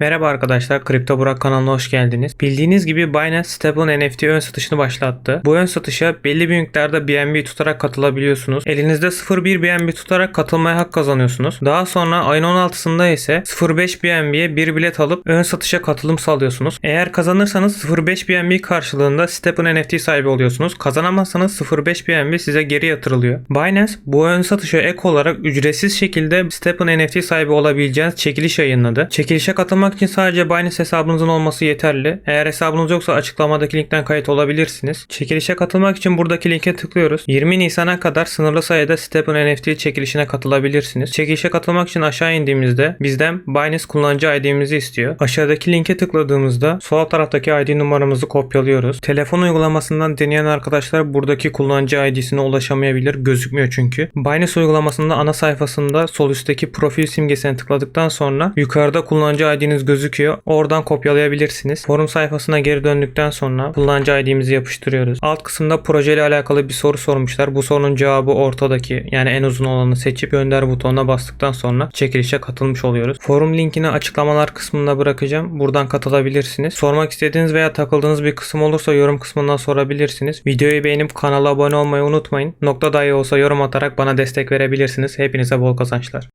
Merhaba arkadaşlar, Kripto Burak kanalına hoş geldiniz. Bildiğiniz gibi Binance Stable NFT ön satışını başlattı. Bu ön satışa belli bir miktarda BNB tutarak katılabiliyorsunuz. Elinizde 0.1 BNB tutarak katılmaya hak kazanıyorsunuz. Daha sonra ayın 16'sında ise 0.5 BNB'ye bir bilet alıp ön satışa katılım sağlıyorsunuz. Eğer kazanırsanız 0.5 BNB karşılığında Stable NFT sahibi oluyorsunuz. Kazanamazsanız 0.5 BNB size geri yatırılıyor. Binance bu ön satışa ek olarak ücretsiz şekilde Stable NFT sahibi olabileceğiniz çekiliş yayınladı. Çekilişe katılmak için sadece Binance hesabınızın olması yeterli. Eğer hesabınız yoksa açıklamadaki linkten kayıt olabilirsiniz. Çekilişe katılmak için buradaki linke tıklıyoruz. 20 Nisan'a kadar sınırlı sayıda Stable NFT çekilişine katılabilirsiniz. Çekilişe katılmak için aşağı indiğimizde bizden Binance kullanıcı ID'mizi istiyor. Aşağıdaki linke tıkladığımızda sol taraftaki ID numaramızı kopyalıyoruz. Telefon uygulamasından deneyen arkadaşlar buradaki kullanıcı ID'sine ulaşamayabilir. Gözükmüyor çünkü. Binance uygulamasında ana sayfasında sol üstteki profil simgesine tıkladıktan sonra yukarıda kullanıcı ID'niz gözüküyor. Oradan kopyalayabilirsiniz. Forum sayfasına geri döndükten sonra kullanıcı ID'mizi yapıştırıyoruz. Alt kısımda projeyle alakalı bir soru sormuşlar. Bu sorunun cevabı ortadaki yani en uzun olanı seçip gönder butonuna bastıktan sonra çekilişe katılmış oluyoruz. Forum linkini açıklamalar kısmında bırakacağım. Buradan katılabilirsiniz. Sormak istediğiniz veya takıldığınız bir kısım olursa yorum kısmından sorabilirsiniz. Videoyu beğenip kanala abone olmayı unutmayın. Nokta dahi olsa yorum atarak bana destek verebilirsiniz. Hepinize bol kazançlar.